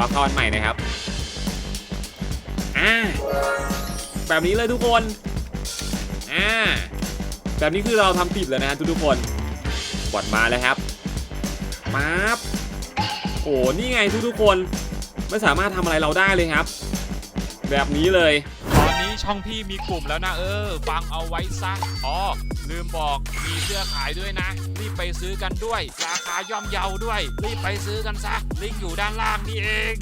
วาร์ปเข้าอันใหม่นะครับอ่าแบบนี้เลยทุกคนอ่าแบบนี้คือเราทำผิดแล้วนะทุกทุกคนบอดมาแล้วครับปั๊บโอ้นี่ไงทุกๆคนไม่สามารถทำอะไรเราได้เลยครับ แบบนี้เลย ตอนนี้ช่องพี่มีกลุ่มแล้วนะเออ ฟังเอาไว้ซะอ๋อ ลืมบอกมีเสื้อขายด้วยนะ รีบไปซื้อกันด้วย ราคาย่อมเยาด้วย รีบไปซื้อกันซะลิงก์อยู่ด้านล่างนี่เอง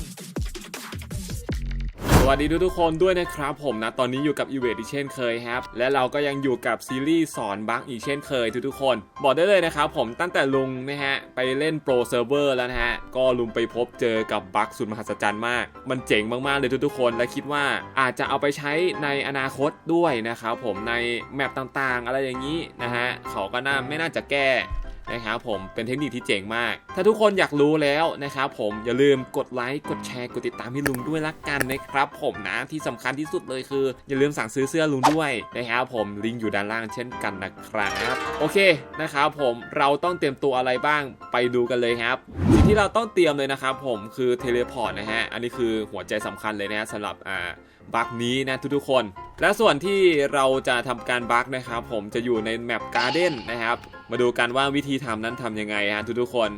วัสดีทุกๆคนด้วยนะครับผมนะ ตอนนี้อยู่กับอีเวทอีกเช่นเคยครับ และเราก็ยังอยู่กับซีรีส์สอนบั๊กอีกเช่นเคยทุกๆคน บอกได้เลยนะครับผมตั้งแต่ลุงนะฮะ ไปเล่นโปรเซิร์ฟเวอร์แล้วนะฮะ ก็ลุงไปพบเจอกับบั๊กสุดมหัศจรรย์มาก มันเจ๋งมากๆเลยทุกๆคน และคิดว่าอาจจะเอาไปใช้ในอนาคตด้วยนะครับผมในแมปต่างๆ อะไรอย่างนี้นะฮะเขาก็น่าไม่น่าจะแก้ นะครับผมเป็นเทคนิคที่เจ๋งมาก ถ้าทุกคนอยากรู้แล้วนะครับผมอย่าลืมกดไลค์กดแชร์กดติดตามให้ลุงด้วยละกันนะครับ ผมนะที่สำคัญที่สุดเลยคือ อย่าลืมสั่งซื้อเสื้อลุงด้วยนะครับผมลิงก์อยู่ด้านล่างเช่นกันนะครับโอเคนะครับผมเราต้องเตรียมตัวอะไรบ้างไปดูกันเลยครับสิ่งที่เราต้องเตรียมเลยนะครับผมคือเทเลพอร์ตนะฮะอันนี้คือหัวใจสำคัญเลยนะฮะสำหรับอ่า บัคนี้นะทุกๆคน และส่วนที่เราจะทำการบัคนะครับ ผมจะอยู่ในแมปการ์เด้นนะครับ มาดูกันว่าวิธีทำนั้นทำยังไงฮะทุกๆคน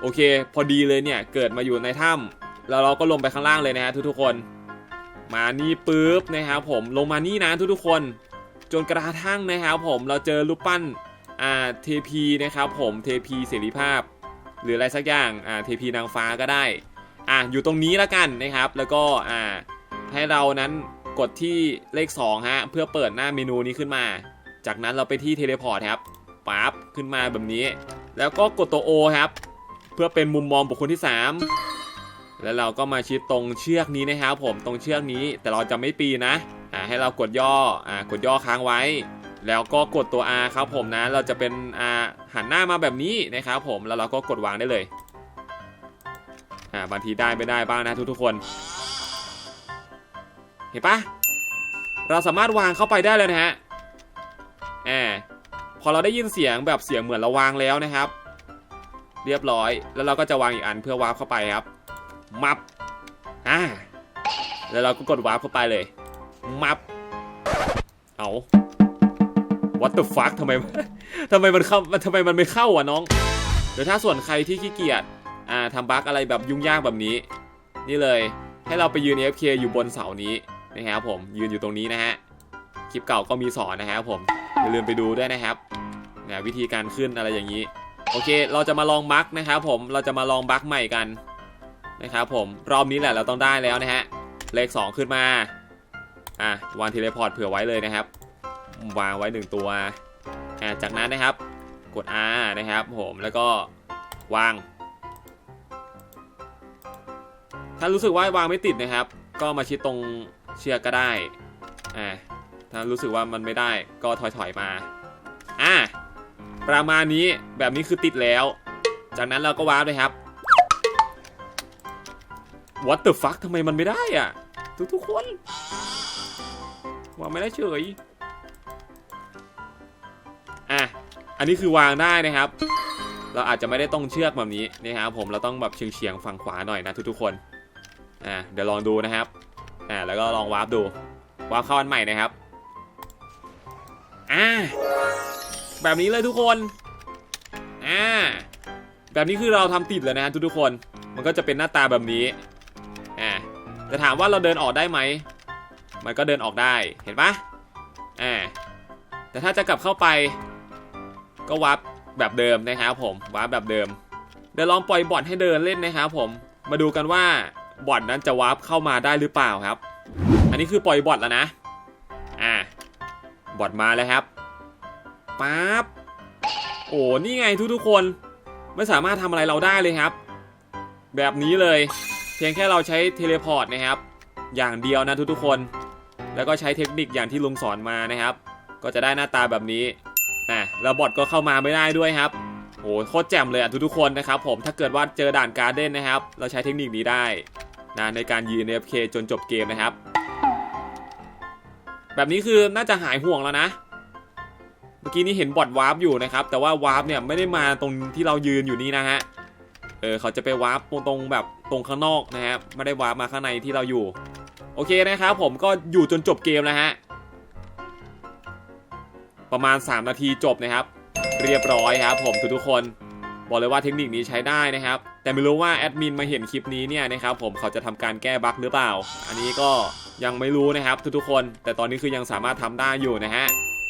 โอเค พอดีเลยเนี่ยเกิดมาอยู่ในถ้ำแล้วเราก็ลงไปข้างล่างเลยนะฮะทุกๆคน มานี่ปุ๊บนะครับผมลงมานี่นะทุกๆคน จนกระทั่งนะครับผมเราเจอรูปปั้นอ่าเทพีนะครับผมเทพีเสรีภาพ หรืออะไรสักอย่างอ่าเทพีนางฟ้าก็ได้อ่าอยู่ตรงนี้แล้วกันนะครับ แล้วก็อ่า ให้เรานั้นกดที่เลข2ฮะเพื่อเปิดหน้าเมนูนี้ขึ้นมา จากนั้นเราไปที่เทเลพอร์ตครับปั๊บขึ้นมาแบบนี้ แล้วก็กดตัว O ครับ เพื่อเป็นมุมมองบุคคลที่ 3 แล้วเราก็มาชิดตรงเชือกนี้นะครับผมตรงเชือกนี้แต่เราจะไม่ปีนะอ่าให้เรากดย่ออ่ากดย่อค้างไว้ แล้วก็กดตัว R ครับผมนะ เราจะเป็นอ่าหันหน้ามาแบบนี้นะครับผมแล้วเราก็กดวางได้เลยอ่าบางทีได้ไม่ได้บ้างนะทุกๆคน เห็นปะเราสามารถวางเข้าไปได้เลยนะฮะแอบพอเราได้ยินเสียงแบบเสียงเหมือนเราวางแล้วนะครับ เรียบร้อย แล้วเราก็จะวางอีกอันเพื่อวาร์ปเข้าไปครับ มับ อ่า แล้วเราก็กดวาร์ปเข้าไปเลย มับ เอา what the fuck ทำไมทำไมมันเข้าทำไมมันไม่เข้าอะน้องเดี๋ยวถ้าส่วนใครที่ขี้เกียจ อ่าทำบั๊กอะไรแบบยุ่งยากแบบนี้ นี่เลย ให้เราไปยืน AFK อยู่บนเสานี้ นะครับผมยืนอยู่ตรงนี้นะฮะคลิปเก่าก็มีสอนนะครับผมอย่าลืมไปดูด้วยนะครับนะวิธีการขึ้นอะไรอย่างนี้ โอเค เราจะมาลองบั๊กนะครับผมเราจะมาลองบั๊กใหม่กันนะครับผมรอบนี้แหละเราต้องได้แล้วนะฮะเลข 2 ขึ้นมาอะวางเทเลพอร์ตเผื่อไว้เลยนะครับ วางไว้หนึ่งตัวอะจากนั้นนะครับ กด R นะครับ ผมแล้วก็วาง ถ้ารู้สึกว่าวางไม่ติดนะครับ ก็มาชิดตรง เชือกก็ได้อ่าถ้ารู้สึกว่ามันไม่ได้ก็ถอยถอยๆมาอ่าประมาณนี้แบบนี้คือติดแล้ว จากนั้นเราก็วาร์ปเลยครับ What the fuck ทำไมมันไม่ได้อะ ทุกทุกคนวางไม่ได้เฉยอะอันนี้คือวางได้นะครับ เราอาจจะไม่ได้ต้องเชือกแบบนี้นะครับผมเราต้องแบบเฉียงๆฝั่งขวาหน่อยนะทุกๆคนอ่าเดี๋ยวลองดูนะครับ อ่าแล้วก็ลองวาร์ปดูวาร์ปเข้าอันใหม่นะครับอ่าแบบนี้เลยทุกคนอ่าแบบนี้คือเราทำติดแล้วนะฮะทุกๆคน มันก็จะเป็นหน้าตาแบบนี้อ่าจะถามว่าเราเดินออกได้ไหมมันก็เดินออกได้เห็นปะอ่าแต่ถ้าจะกลับเข้าไป ก็วาร์ปแบบเดิมนะครับผมวาร์ปแบบเดิมเดี๋ยวลองปล่อยบอทให้เดินเล่นนะครับผมมาดูกันว่า บอทนั้นจะวาร์ปเข้ามาได้หรือเปล่าครับ อันนี้คือปล่อยบอทแล้วนะ อ่า บอทมาแล้วครับปั๊บ โอ้นี่ไงทุกๆคน ไม่สามารถทำอะไรเราได้เลยครับ แบบนี้เลย เพียงแค่เราใช้เทเลพอร์ตนะครับ อย่างเดียวนะทุกๆคน แล้วก็ใช้เทคนิคอย่างที่ลุงสอนมานะครับ ก็จะได้หน้าตาแบบนี้นะแล้วบอทก็เข้ามาไม่ได้ด้วยครับโอ้โคตรแจ่มเลยอะทุกๆคนนะครับผมถ้าเกิดว่าเจอด่านการ์เด้นนะครับ เราใช้เทคนิคนี้ได้ นะในการยืน AFK จนจบเกมนะครับ แบบนี้คือน่าจะหายห่วงแล้วนะ เมื่อกี้นี้เห็นบอทวาร์ปอยู่นะครับ แต่ว่าวาร์ปเนี่ยไม่ได้มาตรงที่เรายืนอยู่นี่นะฮะเออเขาจะไปวาร์ปตรงแบบตรงข้างนอกนะครับ ไม่ได้วาร์ปมาข้างในที่เราอยู่ โอเคนะครับผมก็อยู่จนจบเกมแล้วฮะประมาณ 3 นาทีจบนะครับ เรียบร้อยครับผมทุกๆคน บอกเลยว่าเทคนิคนี้ใช้ได้นะครับ แต่ไม่รู้ว่าแอดมินมาเห็นคลิปนี้เนี่ยนะครับผมเขาจะทำการแก้บั๊กหรือเปล่า อันนี้ก็ยังไม่รู้นะครับทุกๆคน แต่ตอนนี้คือยังสามารถทำได้อยู่นะฮะ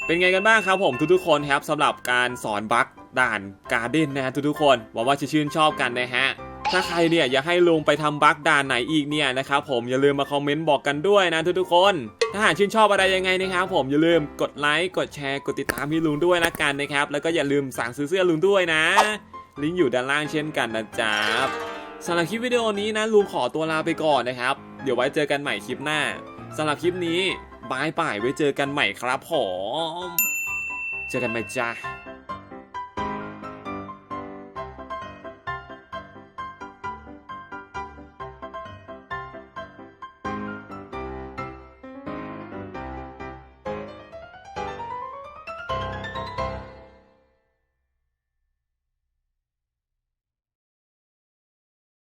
เป็นไงกันบ้างครับผมทุกๆคนครับสำหรับการสอนบั๊กด่านการ์เด้นนะฮะทุกๆคนหวังว่าจะชื่นชอบกันนะฮะถ้าใครเนี่ยอยากให้ลุงไปทำบั๊กด่านไหนอีกเนี่ยนะครับผมอย่าลืมมาคอมเมนต์บอกกันด้วยนะทุกๆคน ถ้าหากชื่นชอบอะไรยังไงนะครับผมอย่าลืมกดไลค์กดแชร์กดติดตามพี่ลุงด้วยละกันนะครับแล้วก็อย่าลืมสั่งซื้อเสื้อลุงด้วยนะ ลิงก์อยู่ด้านล่างเช่นกันนะจ๊ะสำหรับคลิปวิดีโอนี้นะลุงขอตัวลาไปก่อนนะครับ เดี๋ยวไว้เจอกันใหม่คลิปหน้าสำหรับคลิปนี้บายบายไว้เจอกันใหม่ครับผมเจอกันใหม่จ้า